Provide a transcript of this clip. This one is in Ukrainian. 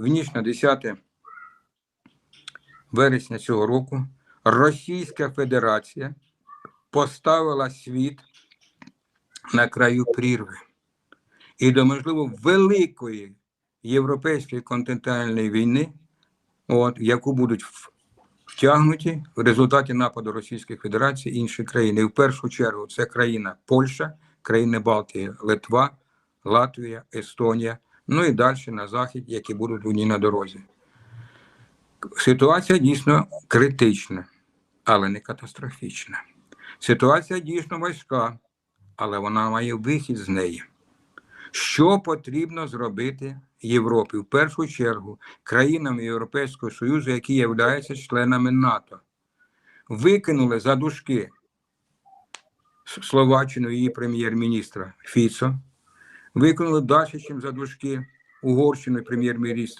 в ніч на 10 вересня цього року Російська Федерація поставила світ на краю прірви. І до, можливо, великої європейської континентальної війни, от, яку будуть втягнуті в результаті нападу Російської Федерації інші країни. І в першу чергу це країна Польща, країни Балтії, Литва, Латвія, Естонія, ну і далі на захід, які будуть у ній на дорозі. Ситуація дійсно критична, але не катастрофічна. Ситуація дійсно важка, але вона має вихід з неї. Що потрібно зробити Європі? В першу чергу країнам Європейського Союзу, які являються членами НАТО, викинули за дужки Словаччину її прем'єр-міністра Фіцо, викинули далі, чим за угорщини Угорщину прем'єр-міністра